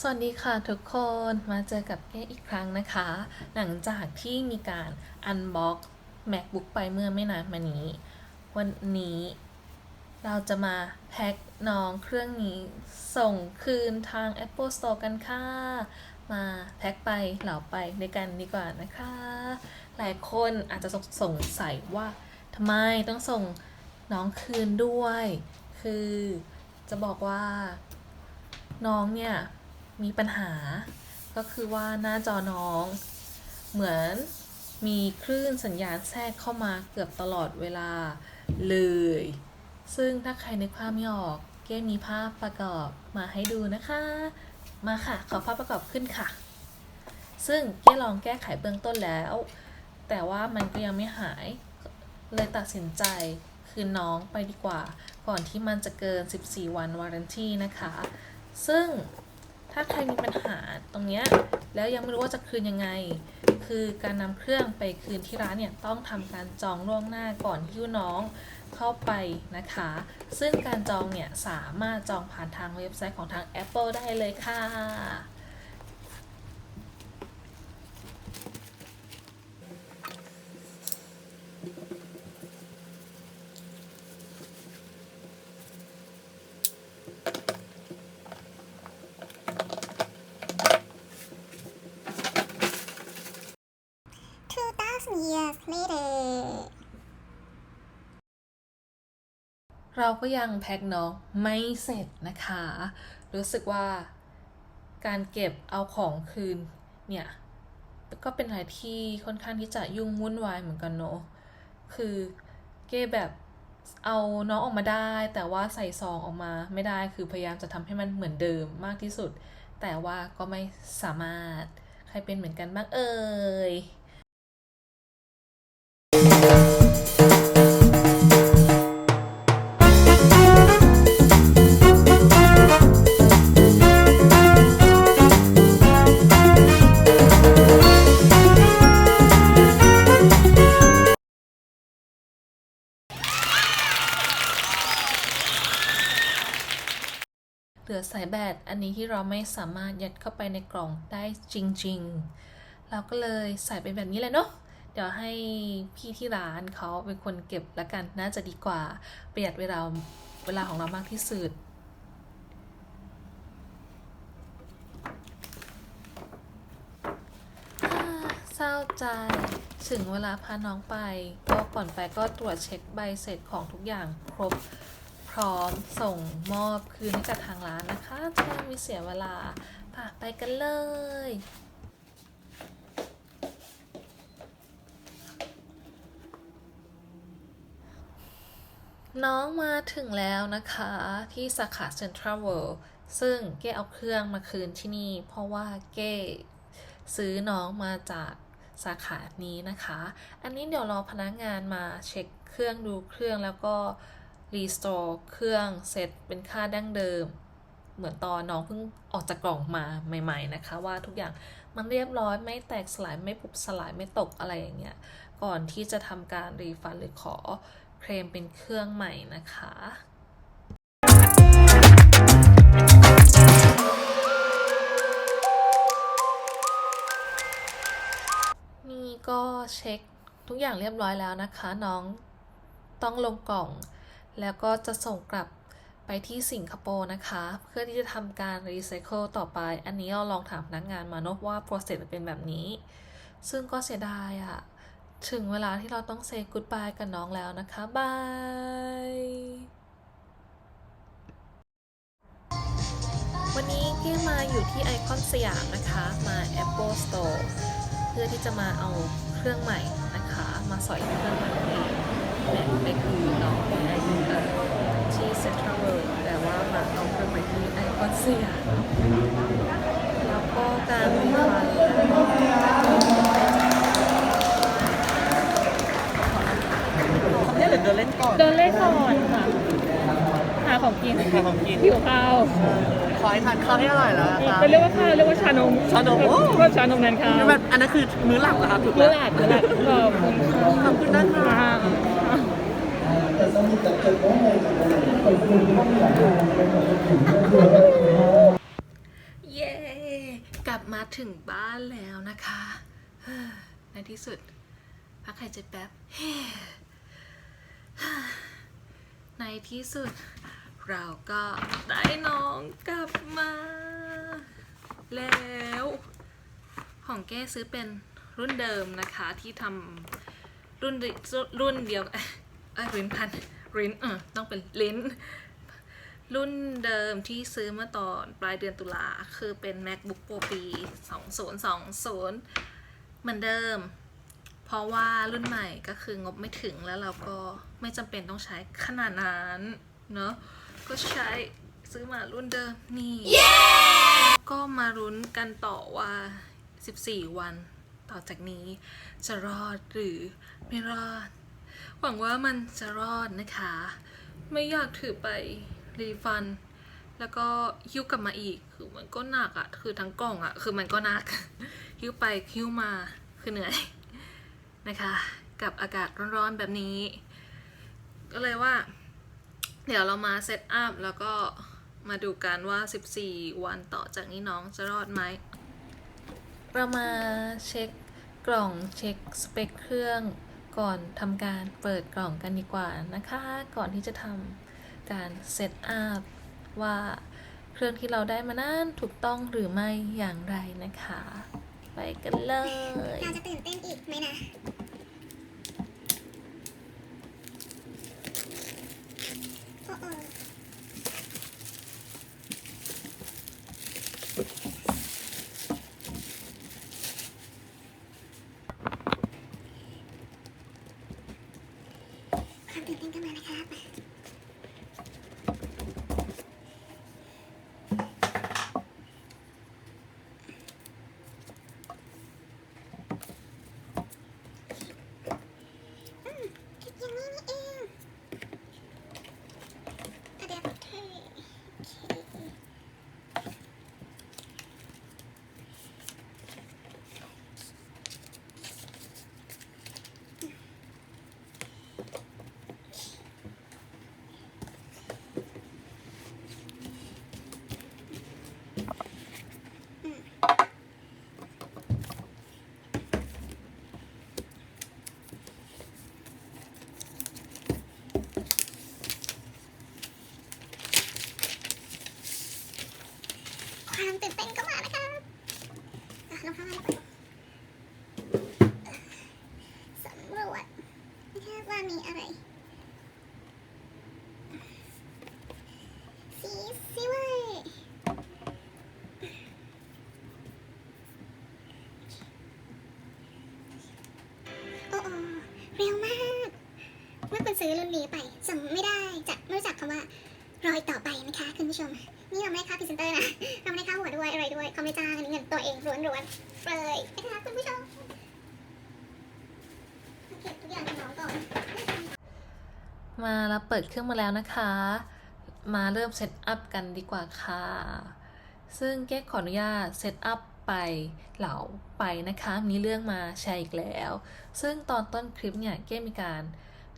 สวัสดีค่ะทุกคนมาเจอกับเก้อีกครั้งนะคะ หลังจากที่มีการอันบ็อก MacBook ไปเมื่อไม่นานมานี้ วันนี้เราจะมาแพ็คน้องเครื่องนี้ส่งคืนทาง Apple Store กันค่ะ มาแพ็คไปเหล่าไปด้วยกันดีกว่านะคะ หลายคนอาจจะสงสัยว่าทำไมต้องส่งน้องคืนด้วย คือจะบอกว่าน้องเนี่ย มีปัญหา ก็คือว่าหน้าจอน้อง เหมือนมีคลื่นสัญญาณแทรกเข้ามาเกือบตลอดเวลาเลย ซึ่งถ้าใครนึกภาพไม่ออกเก้มีภาพประกอบมาให้ดูนะคะ มาค่ะ ขอภาพประกอบขึ้นค่ะ ซึ่งเก้ลองแก้ไขเบื้องต้นแล้ว แต่ว่ามันก็ยังไม่หาย เลยตัดสินใจคืนน้องไปดีกว่า ก่อนที่มันจะเกิน 14 วันวารันตีนะคะ ซึ่ง ถ้าใครมีปัญหาตรงเนี้ยแล้วยังไม่รู้ว่าจะคืนยังไง คือการนำเครื่องไปคืนที่ร้านเนี่ยต้องทำการจองล่วงหน้าก่อนที่น้องเข้าไปนะคะ ซึ่งการจองเนี่ยสามารถจองผ่านทางเว็บไซต์ของทาง Apple ได้เลยค่ะ later เราก็ยังแพ็คน้องไม่เสร็จนะคะ รู้สึกว่าการเก็บเอาของคืนเนี่ยก็เป็นอะไรที่ค่อนข้างที่จะยุ่งวุ่นวายเหมือนกันเนอะคือเก้แบบเอาน้องออกมาได้ แต่ว่าใส่ซองออกมาไม่ได้ คือพยายามจะทำให้มันเหมือนเดิมมากที่สุด แต่ว่าก็ไม่สามารถ ใครเป็นเหมือนกันบ้างเอ่ย สายแบตอันนี้ที่เราไม่สามารถยัดเข้าไปในกล่องได้จริง ๆ เราก็เลยใส่เป็นแบบนี้เลยเนาะเดี๋ยวให้พี่ที่ร้านเขาเป็นคนเก็บละกันน่าจะดีกว่าประหยัดเวลาเวลาของเรามากที่สุดเศร้าใจถึงเวลาพาน้องไป ก็ก่อนไปก็ตรวจเช็คใบเสร็จของทุกอย่างครบ ร้อมส่งมอบคืนให้กับทางร้านนะคะจะได้ไม่เสียเวลาป่ะไปกันเลย น้องมาถึงแล้วนะคะที่สาขาเซ็นทรัลเวิลด์ซึ่งเก้เอาเครื่องมาคืนที่นี่ เพราะว่าเก้ซื้อน้องมาจากสาขานี้นะคะ อันนี้เดี๋ยวรอพนักงานมาเช็คเครื่องดูเครื่องแล้วก็ รีสโตร์เครื่องเซตเป็นค่าดั้งเดิม เหมือนตอนน้องเพิ่งออกจากกล่องมาใหม่ ๆนะคะ ว่าทุกอย่างมันเรียบร้อยไม่แตกสลายไม่ปุบสลายไม่ตกอะไรอย่างเงี้ยก่อนที่จะทำการรีฟันหรือขอเคลมเป็นเครื่องใหม่นะคะนี่ก็เช็คทุกอย่างเรียบร้อยแล้วนะคะ น้องต้องลงกล่อง แล้วก็จะส่งกลับไปที่สิงคโปร์นะคะ เพื่อที่จะทำการรีไซเคิลต่อไป อันนี้เราลองถามพนักงานมาเนอะว่า process มันเป็นแบบนี้ ซึ่งก็เสียดายอะถึงเวลาที่เราต้องเซ y g กู d บายกับน้องแล้วนะคะบายวันนี้เก้มาอยู่ที่ไอคอนสยามนะคะ มา Apple Store เพื่อที่จะมาเอาเครื่องใหม่นะคะ มาสอยเครื่องใหม่เองและไปคือน้องเอ่อ ซ็นทรัลเวิลด์แต่ว่ามาเอาเครื่องใหม่ที่ไอคอนสยามแล้วก็การรีฟันเนี่ยหรือเดินเล่นก่อนเดินเล่นก่อนค่ะหาของกินหาของกินหิวข้าวขอให้ทานข้าวให้อร่อยแล้วนะครับเป็นเรียกว่าข้าวเรียกว่าชานมชานมโอ้ก็ชานมนันข้าวนี่มันอันนั้นคือมื้อหลักเหรอครับถูกไหมมื้อหลักมื้อหลักขอบคุณขอบคุณนะคค่ะะ เย้กลับมาถึงบ้านแล้วนะคะในที่สุด พักหายใจแป๊บ ในที่สุด เราก็ได้น้องกลับมา แล้ว ของแก้ซื้อเป็นรุ่นเดิมนะคะที่ทำรุ่นรุ่นเดียว เอ้ยลิ้นพันลิ้นเออต้องเป็นลิ้น รุ่นเดิมที่ซื้อเมื่อตอนปลายเดือนตุลาคือเป็น MacBook Pro ปี 2020 เหมือนเดิม เพราะว่ารุ่นใหม่ก็คืองบไม่ถึงแล้วเราก็ไม่จำเป็นต้องใช้ขนาดนั้นเนาะก็ใช้ซื้อมารุ่นเดิมนี่ก็มารุ้นกันต่อว่า 14 วันต่อจากนี้จะรอดหรือไม่รอด วังว่ามันจะรอดนะคะ ไม่อยากถือไปรีฟัน แล้วก็หิ้วกลับมาอีก คือมันก็หนักอะคือทั้งกล่องอะคือมันก็หนักหิ้วไปหิ้วมาคือเหนื่อยนะคะ กับอากาศร้อนๆแบบนี้ ก็เลยว่า เดี๋ยวเรามาเซตอัพแล้วก็มาดูกันว่า 14 วันต่อจากนี้น้องจะรอดไหม เรามาเช็คกล่องเช็คสเปคเครื่อง ก่อนทำการเปิดกล่องกันดีกว่านะคะ ก่อนที่จะทำการเซตอัพว่าเครื่องที่เราได้มานั้นถูกต้องหรือไม่อย่างไรนะคะ ไปกันเลยเราจะตื่นเต้นอีกไหมนะโอ้โอ้ความตื่นเต้นก็มานะครับ อย่างนี้นี่เองอะแดปเตอร์โอเคความตื่นเต้นก็มานะคะอะลองทำอะไรก่อนสำรวจนะคะ ว่ามีอะไรสีสิเว้ยโอ้โอเร็วมากเมื่อคุณซื้อรุ่นนี้ไปจำไม่ได้จะไม่รู้จักคำว่ารอยต่อไปนะคะคุณผู้ชม นี่เราไม่ได้ค่าพรีเซนเตอร์นะเราไม่ได้ค่าหัวด้วยอะไรด้วยเขาไม่จ้างอันนี้เงินตัวเองล้วนๆเลยนะคะคุณผู้ชมเก็บทุกอย่างให้น้องก่อน มาแล้วเปิดเครื่องมาแล้วนะคะ มาเริ่มเซตอัพกันดีกว่าค่ะ ซึ่งแก้ขออนุญาตเซตอัพไปเหล่าไปนะคะ มีเรื่องมาแชร์อีกแล้ว ซึ่งตอนต้นคลิปเนี่ยแก้มีการ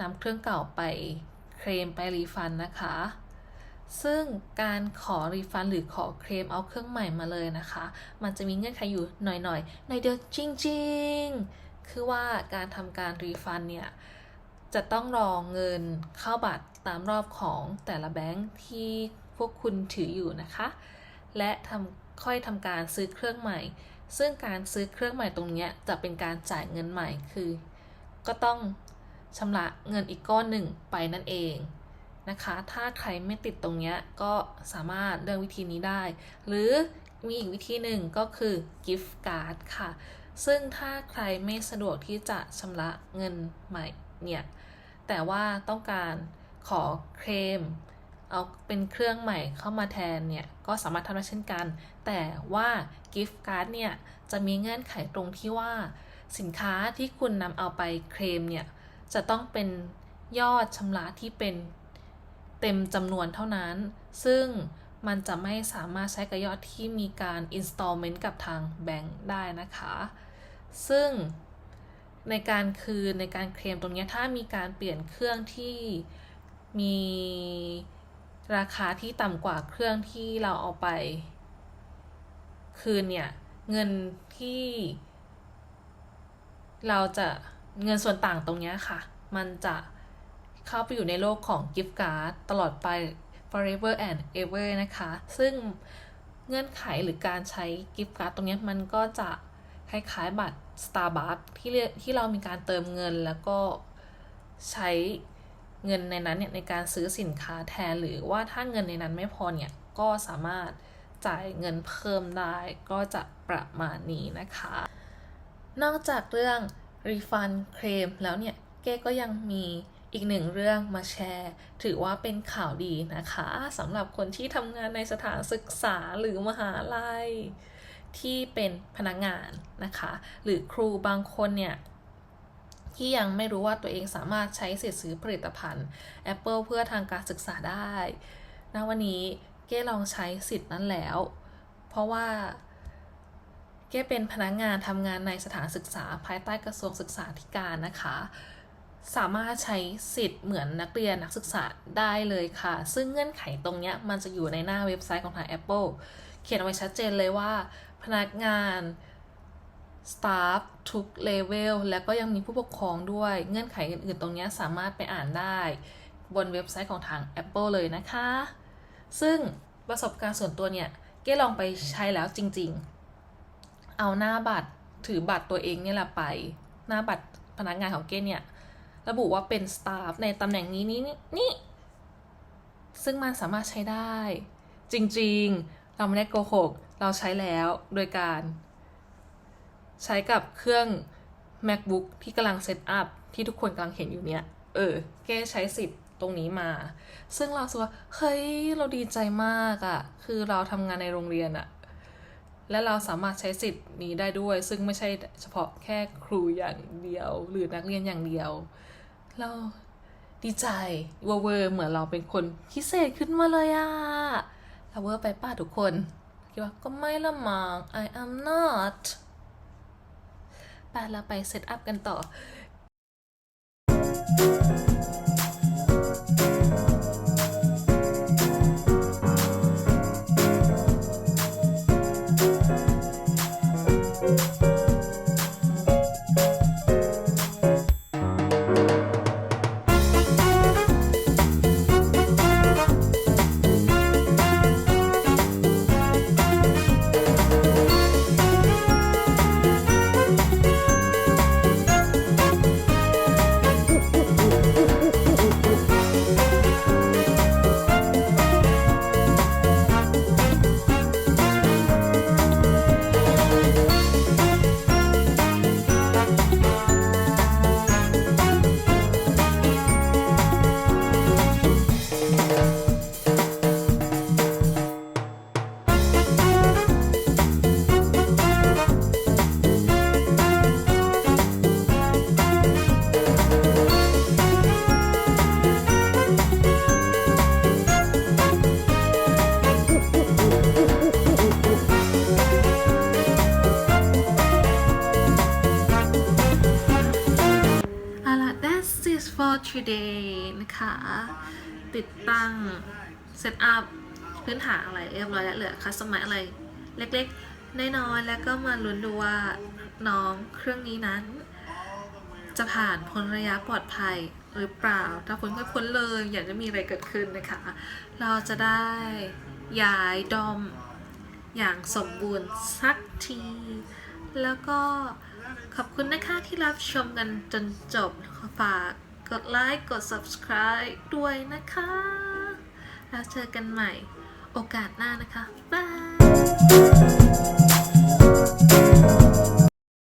นำเครื่องเก่าไปเคลมไปรีฟันนะคะ ซึ่งการขอรีฟันหรือขอเคลมเอาเครื่องใหม่มาเลยนะคะ มันจะมีเงื่อนไขอยู่หน่อยๆหน่อยหน่อยเดียวจริง ๆ คือว่าการทำการรีฟันเนี่ย จะต้องรอเงินเข้าบัตรตามรอบของแต่ละแบงค์ที่พวกคุณถืออยู่นะคะ และทำค่อยทำการซื้อเครื่องใหม่ ซึ่งการซื้อเครื่องใหม่ตรงนี้จะเป็นการจ่ายเงินใหม่คือ ก็ต้องชำระเงินอีกก้อนหนึ่งไปนั่นเองนะคะ ถ้าใครไม่ติดตรงนี้ก็สามารถเลือกวิธีนี้ได้ หรือมีอีกวิธีหนึ่งก็คือ gift card ค่ะ ซึ่งถ้าใครไม่สะดวกที่จะชำระเงินใหม่ เนี่ย แต่ว่าต้องการขอเคลมเอาเป็นเครื่องใหม่เข้ามาแทนเนี่ย ก็สามารถทำได้เช่นกัน แต่ว่า gift card เนี่ย จะมีเงื่อนไขตรงที่ว่า สินค้าที่คุณนำเอาไปเคลมเนี่ย จะต้องเป็นยอดชำระที่เป็นเต็มจำนวนเท่านั้น ซึ่งมันจะไม่สามารถใช้กับยอดที่มีการ installment กับทางแบงก์ได้นะคะ ซึ่ง ในการคืนในการเคลมตรงนี้ถ้ามีการเปลี่ยนเครื่องที่มีราคาที่ต่ำกว่าเครื่องที่เราเอาไป คืนเนี่ย เงินที่เราจะเงินส่วนต่างตรงนี้ค่ะ มันจะเข้าไปอยู่ในโลกของกิฟต์การ์ดตลอดไป forever and ever นะคะ ซึ่งเงื่อนไขหรือการใช้กิฟต์การ์ดตรงนี้มันก็จะคล้ายๆบัตร Starbucks ที่เรียที่เรามีการเติมเงินแล้วก็ใช้เงินในนั้นเนี่ยในการซื้อสินค้าแทนหรือว่าถ้าเงินในนั้นไม่พอเนี่ยก็สามารถจ่ายเงินเพิ่มได้ก็จะประมาณนี้นะคะ นอกจากเรื่อง refund claim แล้วเนี่ยเก้ก็ยังมีอีกหนึ่งเรื่องมาแชร์ ถือว่าเป็นข่าวดีนะคะสำหรับคนที่ทำงานในสถานศึกษาหรือมหาลัย ที่เป็นพนักงานนะคะ หรือครูบางคนเนี่ยที่ยังไม่รู้ว่าตัวเองสามารถใช้สิทธิ์ซื้อผลิตภัณฑ์ Apple เพื่อทางการศึกษาได้ณวันนี้เก้ลองใช้สิทธิ์นั้นแล้ว เพราะว่าเก้เป็นพนักงานทำงานในสถานศึกษาภายใต้กระทรวงศึกษาธิการนะคะ สามารถใช้สิทธิ์เหมือนนักเรียนนักศึกษาได้เลยค่ะ ซึ่งเงื่อนไขตรงนี้มันจะอยู่ในหน้าเว็บไซต์ของทาง Apple เขียนเอาไว้ชัดเจนเลยว่า พนักงานสตาฟทุกเลเวลแล้วก็ยังมีผู้ปกครองด้วยเงื่อนไขอื่นๆ ตรงนี้สามารถไปอ่านได้ บนเว็บไซต์ของทาง Apple เลยนะคะ ซึ่งประสบการณ์ส่วนตัวเนี่ยเก้ลองไปใช้แล้วจริงๆ เอาหน้าบัตรถือบัตรตัวเองเนี่ยแหละไป หน้าบัตรพนักงานของเก้เนี่ย ระบุว่าเป็นสตาฟในตำแหน่งนี้นี้นี่ ซึ่งมันสามารถใช้ได้ จริงๆ เราไม่ได้โกหก เราใช้แล้วโดยการ ใช้กับเครื่อง macbook ที่กำลังเซตอัพที่ทุกคนกำลังเห็นอยู่เนี่ยเออ แก้ใช้สิทธิ์ตรงนี้มา ซึ่งเราสึกว่าเฮ้ย เราดีใจมากอะ่ะ คือเราทำงานในโรงเรียนอะ่ะ และเราสามารถใช้สิทธิ์นี้ได้ด้วย ซึ่งไม่ใช่เฉพาะแค่ครูอย่างเดียว หรือนักเรียนอย่างเดียว เราดีใจเวอร์เวอร์เหมือนเราเป็นคนพิเศษขึ้นมาเลยอะเรา เวอร์ไปป้าทุกคนคิดว่าก็ไม่ละมัง I am not ไปเราไปเซตอัพกันต่อ today นะคะ ติดตั้งเซตอัพพื้นฐานอะไรเรียบร้อยแล้วเหลือคัสตอมไมอะไรเล็กๆ น้อยๆ แล้วก็มาลุ้นดูว่าน้องเครื่องนี้นั้น จะผ่านพ้นระยะปลอดภัยหรือเปล่า ถ้าพ้นก็พ้นเลย อยากจะมีอะไรเกิดขึ้นนะคะ เราจะได้ย้ายดอมอย่างสมบูรณ์สักที แล้วก็ขอบคุณนะคะที่รับชมกันจนจบฝาก กดไลค์กด subscribe ด้วยนะคะ แล้วเจอกันใหม่โอกาสหน้านะคะบ๊ายบาย